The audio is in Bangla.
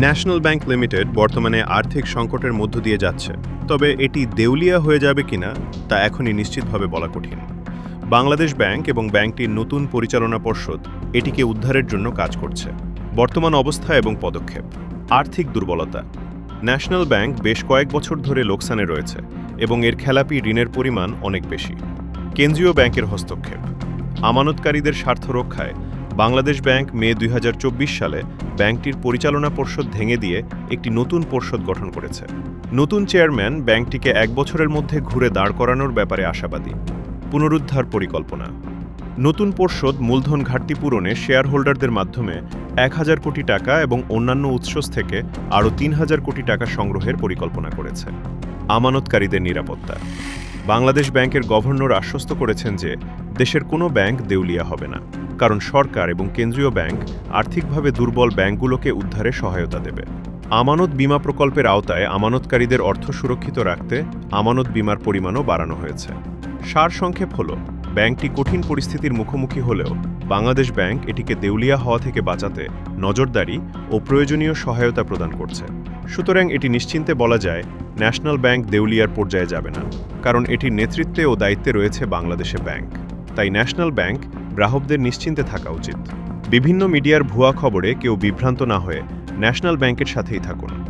ন্যাশনাল ব্যাংক লিমিটেড বর্তমানে আর্থিক সংকটের মধ্য দিয়ে যাচ্ছে। তবে এটি দেউলিয়া হয়ে যাবে কিনা তা এখনই নিশ্চিতভাবে বলা কঠিন। বাংলাদেশ ব্যাংক এবং ব্যাংকটির নতুন পরিচালনা পর্ষদ এটিকে উদ্ধারের জন্য কাজ করছে। বর্তমান অবস্থা এবং পদক্ষেপ। আর্থিক দুর্বলতা। ন্যাশনাল ব্যাংক বেশ কয়েক বছর ধরে লোকসানে রয়েছে এবং এর খেলাপি ঋণের পরিমাণ অনেক বেশি। কেন্দ্রীয় ব্যাংকের হস্তক্ষেপ। আমানতকারীদের স্বার্থ রক্ষায় বাংলাদেশ ব্যাংক মে দুই হাজার চব্বিশ সালে ব্যাংকটির পরিচালনা পর্ষদ ভেঙে দিয়ে একটি নতুন পর্ষদ গঠন করেছে। নতুন চেয়ারম্যান ব্যাংকটিকে এক বছরের মধ্যে ঘুরে দাঁড় করানোর ব্যাপারে আশাবাদী। পুনরুদ্ধার পরিকল্পনা। নতুন পর্ষদ মূলধন ঘাটতি পূরণে শেয়ার হোল্ডারদের মাধ্যমে এক হাজার কোটি টাকা এবং অন্যান্য উৎস থেকে আরও তিন হাজার কোটি টাকা সংগ্রহের পরিকল্পনা করেছে। আমানতকারীদের নিরাপত্তা। বাংলাদেশ ব্যাংকের গভর্নর আশ্বস্ত করেছেন যে দেশের কোনো ব্যাংক দেউলিয়া হবে না। কারণ সরকার এবং কেন্দ্রীয় ব্যাংক আর্থিকভাবে দুর্বল ব্যাংকগুলোকে উদ্ধারে সহায়তা দেবে। আমানত বিমা প্রকল্পের আওতায় আমানতকারীদের অর্থ সুরক্ষিত রাখতে আমানত বিমার পরিমাণও বাড়ানো হয়েছে। সারসংক্ষেপ হল, ব্যাংকটি কঠিন পরিস্থিতির মুখোমুখি হলেও বাংলাদেশ ব্যাংক এটিকে দেউলিয়া হওয়া থেকে বাঁচাতে নজরদারি ও প্রয়োজনীয় সহায়তা প্রদান করছে। সুতরাং এটি নিশ্চিন্তে বলা যায়, ন্যাশনাল ব্যাংক দেউলিয়ার পর্যায়ে যাবে না, কারণ এটির নেতৃত্বে ও দায়িত্বে রয়েছে বাংলাদেশে ব্যাংক। তাই ন্যাশনাল ব্যাংক গ্রাহকদের নিশ্চিন্তে থাকা উচিত। বিভিন্ন মিডিয়ার ভুয়া খবরে কেউ বিভ্রান্ত না হয়ে ন্যাশনাল ব্যাংকের সাথেই থাকুন।